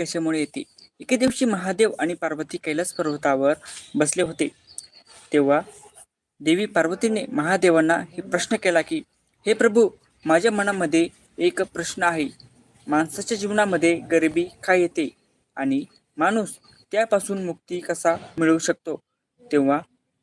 कशामुळे येते? एके दिवशी महादेव आणि पार्वती कैलास पर्वतावर बसले होते. तेव्हा देवी पार्वतीने महादेवांना हे प्रश्न केला की हे प्रभू माझ्या मनामध्ये एक प्रश्न आहे. माणसाच्या जीवनामध्ये गरिबी काय येते? आणि माणूस त्यापासून मुक्ती कसा मिळवू शकतो? तेव्हा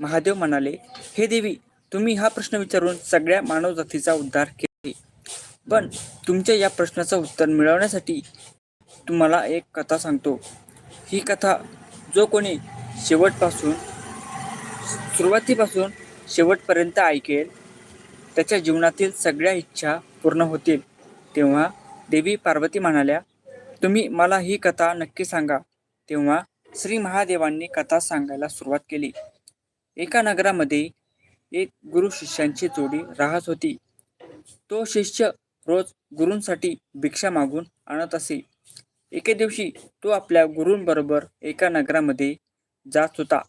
महादेव म्हणाले हे देवी तुम्ही हा प्रश्न विचारून सगळ्या मानवजातीचा उद्धार केले पण तुमच्या या प्रश्नाचं उत्तर मिळवण्यासाठी तुम्हाला एक कथा सांगतो. ही कथा जो कोणी शेवटपासून सुरुवातीपासून शेवटपर्यंत ऐकेल त्याच्या जीवनातील सगळ्या इच्छा पूर्ण होतील. तेव्हा देवी पार्वती म्हणाल्या तुम्ही मला ही कथा नक्की सांगा. तेव्हा श्री महादेवांनी कथा सांगायला सुरुवात केली. एका नगरामध्ये एक गुरु शिष्यांची जोडी राहत होती. तो शिष्य रोज गुरूंसाठी भिक्षा मागून आणत असे. एके दिवशी तो आपल्या गुरूंबरोबर एका नगरामध्ये जात होता.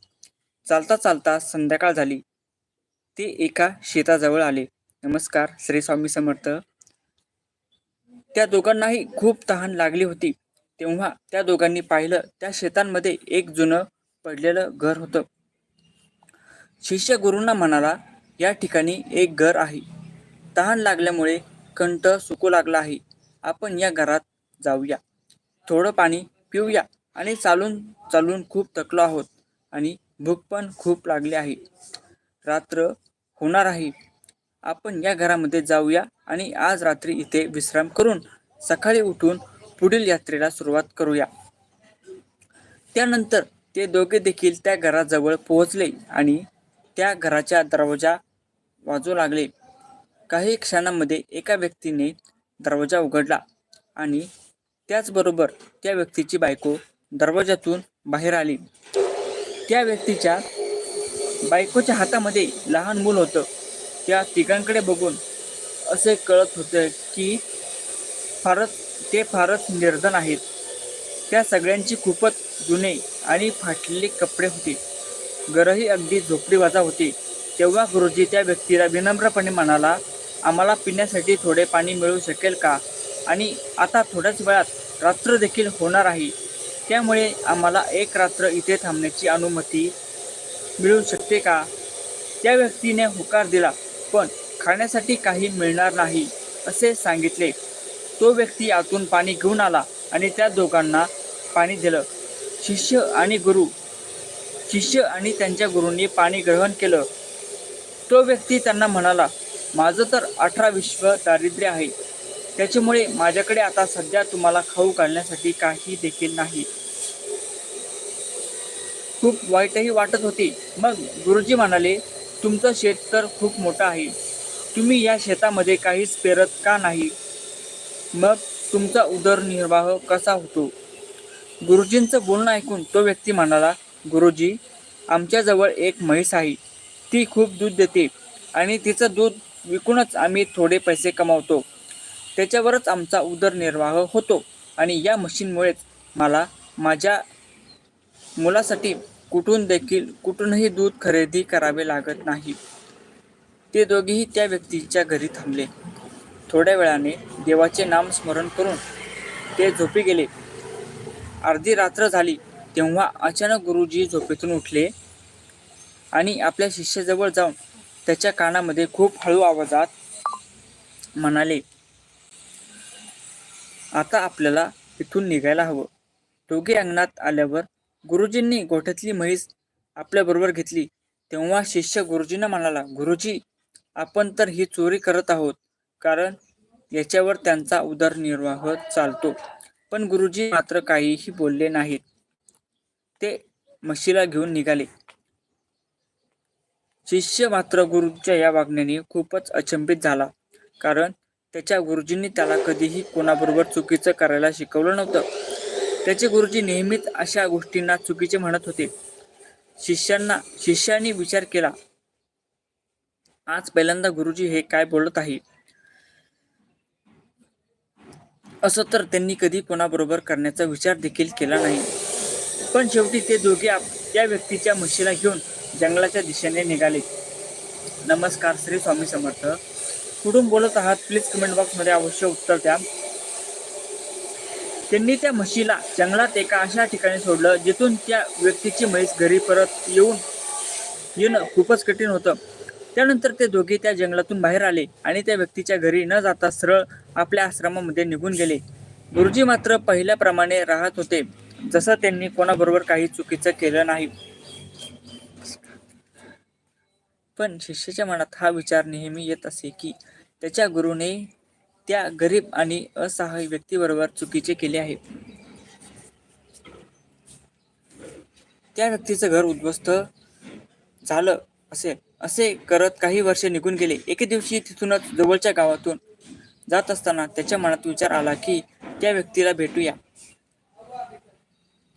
चालता चालता संध्याकाळ झाली. ते एका शेताजवळ आले. नमस्कार श्री स्वामी समर्थ. त्या दोघांनाही खूप तहान लागली होती. तेव्हा त्या दोघांनी पाहिलं त्या शेतांमध्ये एक जुनं पडलेलं घर होतं. शिष्य गुरूंना म्हणाला या ठिकाणी एक घर आहे. तहान लागल्यामुळे कंठ सुकू लागला आहे. आपण या घरात जाऊया. थोडं पाणी पिऊया आणि चालून चालून खूप थकलो आहोत आणि भूक पण खूप लागली आहे. रात्र होणार आहे. आपण या घरामध्ये जाऊया आणि आज रात्री इथे विश्राम करून सकाळी उठून पुढील यात्रेला सुरुवात करूया. त्यानंतर ते दोघे देखील त्या घराजवळ पोहोचले आणि त्या घराच्या दरवाजा वाजू लागले. काही क्षणांमध्ये एका व्यक्तीने दरवाजा उघडला आणि त्याचबरोबर त्या व्यक्तीची बायको दरवाजातून बाहेर आली. त्या व्यक्तीच्या बायकोच्या हातामध्ये लहान मूल होतं. त्या तिघांकडे बघून असे कळत होतं की फारच ते फारच निर्धन आहेत. त्या सगळ्यांची खूपच जुने आणि फाटलेले कपडे होते. घरही अगदी झोपडीवाजा होते. तेव्हा गुरुजी त्या व्यक्तीला विनम्रपणे म्हणाला आम्हाला पिण्यासाठी थोडे पाणी मिळू शकेल का? आणि आता थोड्याच वेळात रात्र देखील होणार आहे. त्यामुळे आम्हाला एक रात्र इथे थांबण्याची अनुमती मिळू शकते का? त्या व्यक्तीने होकार दिला पण खाण्यासाठी काही मिळणार नाही असे सांगितले. तो व्यक्ती आतून पाणी घेऊन आला आणि त्या दोघांना पाणी दिलं. शिष्य आणि गुरु शिष्य आणि त्यांच्या गुरूंनी पाणी ग्रहण केलं. तो व्यक्ती त्यांना म्हणाला माझं तर अठरा विश्व दारिद्र्य आहे. त्याच्यामुळे माझ्याकडे आता सध्या तुम्हाला खाऊ घालण्यासाठी काही देखील नाही. खूप वाईटही वाटत होती. मग गुरुजी म्हणाले तुमचं शेत तर खूप मोठं आहे. तुम्ही या शेतामध्ये काहीच पेरत का नाही? मग तुमचा उदरनिर्वाह कसा होतो? गुरुजींचं बोलणं ऐकून तो व्यक्ती म्हणाला गुरुजी आमच्याजवळ एक म्हैस आहे. ती खूप दूध देते आणि तिचं दूध विकूनच आम्ही थोडे पैसे कमावतो. त्याच्यावरच आमचा उदरनिर्वाह होतो. आणि या मशीनमुळेच मला माझ्या मुलासाठी कुठून देखील कुठूनही दूध खरेदी करावे लागत नाही. ते दोघेही त्या व्यक्तीच्या घरी थांबले. थोड्या वेळाने देवाचे नाम स्मरण करून ते झोपी गेले. अर्धी रात्र झाली तेव्हा अचानक गुरुजी झोपेतून उठले आणि आपल्या शिष्याजवळ जाऊन त्याच्या कानामध्ये खूप हळू आवाजात म्हणाले आता आपल्याला इथून निघायला हवं. दोघे अंगणात आल्यावर गुरुजींनी गोठ्यातली म्हैस आपल्याबरोबर घेतली. तेव्हा शिष्य गुरुजींना म्हणाला गुरुजी आपण तर ही चोरी करत आहोत कारण याच्यावर त्यांचा उदरनिर्वाह चालतो. पण गुरुजी मात्र काहीही बोलले नाहीत. ते म्हशीला घेऊन निघाले. शिष्य मात्र गुरुच्या या वागण्याने खूपच अचंबित झाला कारण त्याच्या गुरुजींनी त्याला कधीही कोणाबरोबर चुकीचं करायला शिकवलं नव्हतं. त्याचे गुरुजी नेहमीच अशा गोष्टींना चुकीचे म्हणत होते. शिष्यांना शिष्यांनी विचार केला आज पहिल्यांदा गुरुजी हे काय बोलत आहे असं तर त्यांनी कधी कोणाबरोबर करण्याचा विचार देखील केला नाही. पण शेवटी ते दोघे आप त्या व्यक्तीच्या म्हशीला घेऊन जंगलाच्या दिशेने निघाले. नमस्कार श्री स्वामी समर्थ. कुठून बोलत आहात? प्लीज कमेंट बॉक्समध्ये अवश्य उत्तर द्या. त्यांनी त्या म्हशीला जंगलात एका अशा ठिकाणी सोडलं जिथून त्या व्यक्तीची म्हैस घरी परत येऊन येणं खूपच कठीण होतं. त्यानंतर ते दोघे त्या जंगलातून बाहेर आले आणि त्या व्यक्तीच्या घरी न जाता सरळ आपल्या आश्रमामध्ये निघून गेले. गुरुजी मात्र पहिल्याप्रमाणे राहत होते जसं त्यांनी कोणाबरोबर काही चुकीचं केलं नाही. पण शिष्याच्या मनात हा विचार नेहमी येत असे की त्याच्या गुरुने त्या गरीब आणि असहाय्य व्यक्तीबरोबर चुकीचे केले आहे. त्या व्यक्तीचं घर उद्ध्वस्त झालं असेल असे करत काही वर्षे निघून गेले. एके दिवशी तिथूनच जवळच्या गावातून जात असताना त्याच्या मनात विचार आला की त्या व्यक्तीला भेटूया.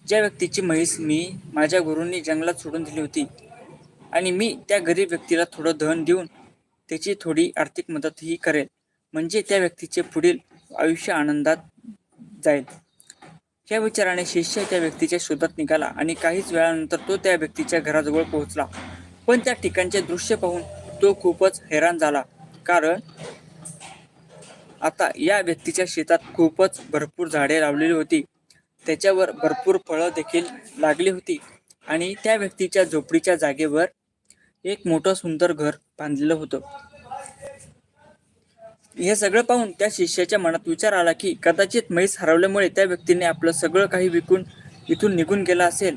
ज्या व्यक्तीची म्हैस मी माझ्या गुरूंनी जंगलात सोडून दिली होती. आणि मी त्या गरीब व्यक्तीला थोडं धन देऊन त्याची थोडी आर्थिक मदतही करेल. म्हणजे त्या व्यक्तीचे पुढील आयुष्य आनंदात जाईल. या विचाराने शिष्य त्या व्यक्तीच्या शोधात निघाला आणि काहीच वेळानंतर तो त्या व्यक्तीच्या घराजवळ पोहोचला. पण त्या ठिकाणचे दृश्य पाहून तो खूपच हैराण झाला. कारण आता या व्यक्तीच्या शेतात खूपच भरपूर झाडे लावलेली होती. त्याच्यावर भरपूर फळं देखील लागली होती. आणि त्या व्यक्तीच्या झोपडीच्या जागेवर एक मोठं सुंदर घर बांधलेलं होतं. हे सगळं पाहून त्या शिष्याच्या मनात विचार आला की कदाचित म्हैस हरवल्यामुळे त्या व्यक्तीने आपलं सगळं काही विकून इथून निघून गेला असेल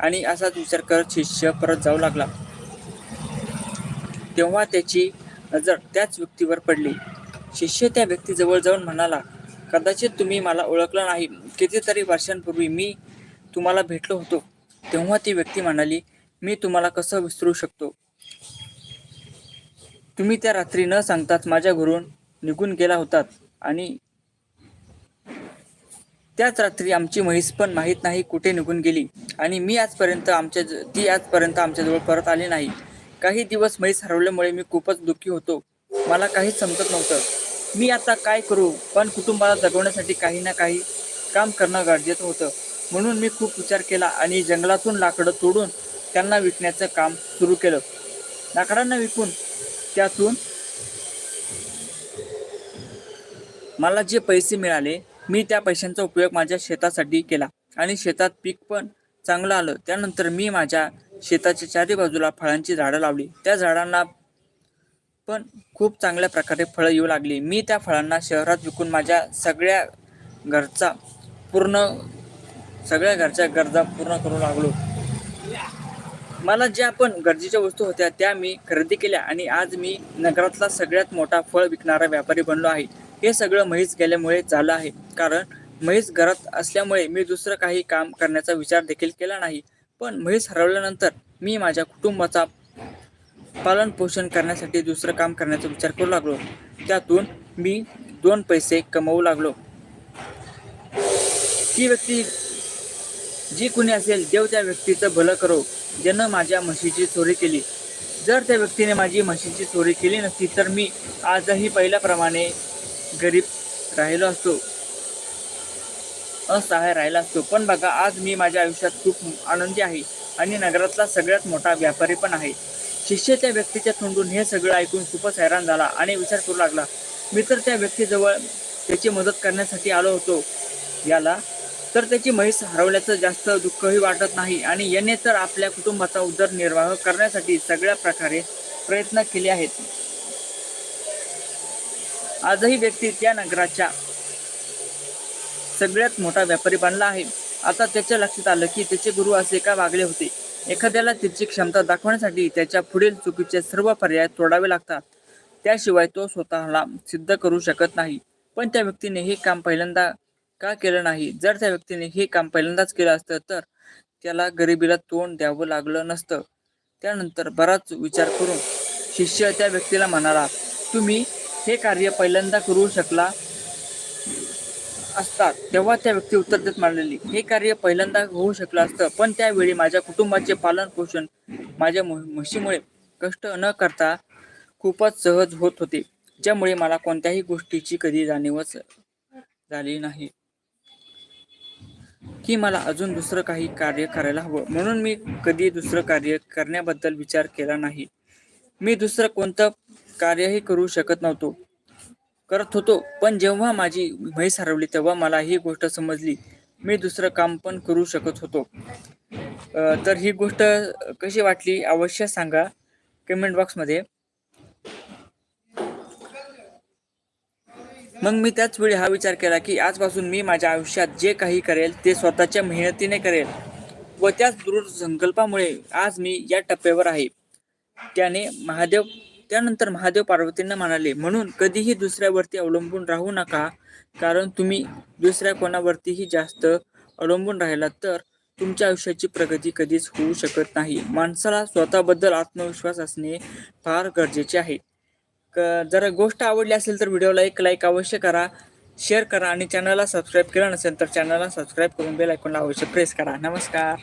आणि असाच विचार करत शिष्य परत जाऊ लागला. तेव्हा त्याची नजर त्याच व्यक्तीवर पडली. शिष्य त्या व्यक्तीजवळ जाऊन म्हणाला कदाचित तुम्ही मला ओळखलं नाही. कितीतरी वर्षांपूर्वी मी तुम्हाला भेटलो होतो. तेव्हा ती व्यक्ती म्हणाली मी तुम्हाला कसं विसरू शकतो? तुम्ही त्या रात्री न सांगताच माझ्या घरून निघून गेला होतात आणि त्याच रात्री आमची म्हैस पण माहीत नाही कुठे निघून गेली. आणि मी आजपर्यंत आमच्या ती आजपर्यंत आमच्याजवळ परत आली नाही. काही दिवस म्हैस हरवल्यामुळे मी खूपच दुःखी होतो. मला काहीच समजत नव्हतं. मी आता काय करू? पण कुटुंबाला जगवण्यासाठी काही ना काही काम करणं गरजेचं होतं. म्हणून मी खूप विचार केला आणि जंगलातून लाकडं तोडून त्यांना विकण्याचं काम सुरू केलं. लाकडांना विकून त्यातून मला जे पैसे मिळाले मी त्या पैशांचा उपयोग माझ्या शेतासाठी केला. आणि शेतात पीक पण चांगलं आलं. त्यानंतर मी माझ्या शेताच्या चारी बाजूला फळांची झाडं लावली. त्या झाडांना पण खूप चांगल्या प्रकारे फळं येऊ लागली. मी त्या फळांना शहरात विकून माझ्या सगळ्या घरचा पूर्ण सगळ्या घरच्या गरजा पूर्ण करू लागलो. मला ज्या पण गरजेच्या वस्तू होत्या त्या मी खरेदी केल्या आणि आज मी नगरातला सगळ्यात मोठा फळ विकणारा व्यापारी बनलो आहे. हे सगळं म्हैस गेल्यामुळे झालं आहे. कारण म्हैस घरात असल्यामुळे मी दुसरं काही काम करण्याचा विचार देखील केला नाही. पण म्हैस हरवल्यानंतर मी माझ्या कुटुंबाचा पालन पोषण करण्यासाठी दुसरं काम करण्याचा विचार करू लागलो. त्यातून मी दोन पैसे कमवू लागलो. ती व्यक्ती जी कुणी असेल देव त्या व्यक्तीचं भलं करो. ज्यानं माझ्या म्हशीची चोरी केली. जर त्या व्यक्तीने माझी म्हशीची चोरी केली नसती तर मी आजही पहिल्याप्रमाणे गरीब राहिलो असतो. असहाय राहिला असतो. पण बघा आज मी माझ्या आयुष्यात खूप आनंदी आहे आणि नगरातला सगळ्यात मोठा व्यापारी पण आहे. शिष्य त्या व्यक्तीच्या तोंडून हे सगळं ऐकून खूपच हैराण झाला आणि विचार करू लागला. मी तर त्या व्यक्तीजवळ त्याची मदत करण्यासाठी आलो होतो. याला तर त्याची म्हैस हरवल्याचं जास्त दुःखही वाटत नाही आणि याने तर आपल्या कुटुंबाचा उदरनिर्वाह करण्यासाठी सगळ्या प्रकारे प्रयत्न केले आहेत. आजही व्यक्ती त्या नगराच्या सगळ्यात मोठा व्यापारी बनला आहे. आता त्याच्या लक्षात आलं की त्याचे गुरु असे का वागले होते? एखाद्याला त्याची क्षमता दाखवण्यासाठी त्याच्या पुढील चुकीचे सर्व पर्याय तोडावे लागतात. त्याशिवाय तो स्वतःला सिद्ध करू शकत नाही. पण त्या व्यक्तीने हे काम पहिल्यांदा का केलं नाही? जर त्या व्यक्तीने हे काम पहिल्यांदाच केलं असतं तर त्याला गरिबीला तोंड द्यावं लागलं नसतं. त्यानंतर बराच विचार करून शिष्य त्या व्यक्तीला म्हणाला तुम्ही हे कार्य पहिल्यांदा करू शकला असतात. तेव्हा त्या व्यक्ती उत्तर देत मांडलेली हे कार्य पहिल्यांदा होऊ शकलं असतं पण त्यावेळी माझ्या कुटुंबाचे पालन पोषण माझ्या म्ह- म्हशीमुळे कष्ट न करता खूपच सहज होत होते ज्यामुळे मला कोणत्याही गोष्टीची कधी जाणीवच झाली नाही. की मला अजून दुसरं काही कार्य करायला हवं. म्हणून मी कधी दुसरं कार्य करण्याबद्दल विचार केला नाही. मी दुसरं कोणतं कार्यही करू शकत नव्हतो. करत होतो पण जेव्हा माझी म्हैस हरवली तेव्हा मला ही गोष्ट समजली. मी दुसरं काम पण करू शकत होतो. तर ही गोष्ट कशी वाटली अवश्य सांगा. कमेंट बॉक्समध्ये. मग मी त्याच वेळी हा विचार केला की आजपासून मी माझ्या आयुष्यात जे काही करेल ते स्वतःच्या मेहनतीने करेल व त्याच दृढ संकल्पामुळे आज मी या टप्प्यावर आहे. त्याने महादेव त्यानंतर महादेव पार्वतींना म्हणाले म्हणून कधीही दुसऱ्यावरती अवलंबून राहू नका कारण तुम्ही दुसऱ्या कोणावरतीही जास्त अवलंबून राहिलात तर तुमच्या आयुष्याची प्रगती कधीच होऊ शकत नाही. माणसाला स्वतःबद्दल आत्मविश्वास असणे फार गरजेचे आहे. जर गोष्ट आवडली असेल तर व्हिडिओला एक लाईक अवश्य करा शेअर करा आणि चॅनलला सबस्क्राईब केलं नसेल तर चॅनलला सबस्क्राईब करून बेल आयकॉनला अवश्य प्रेस करा. नमस्कार.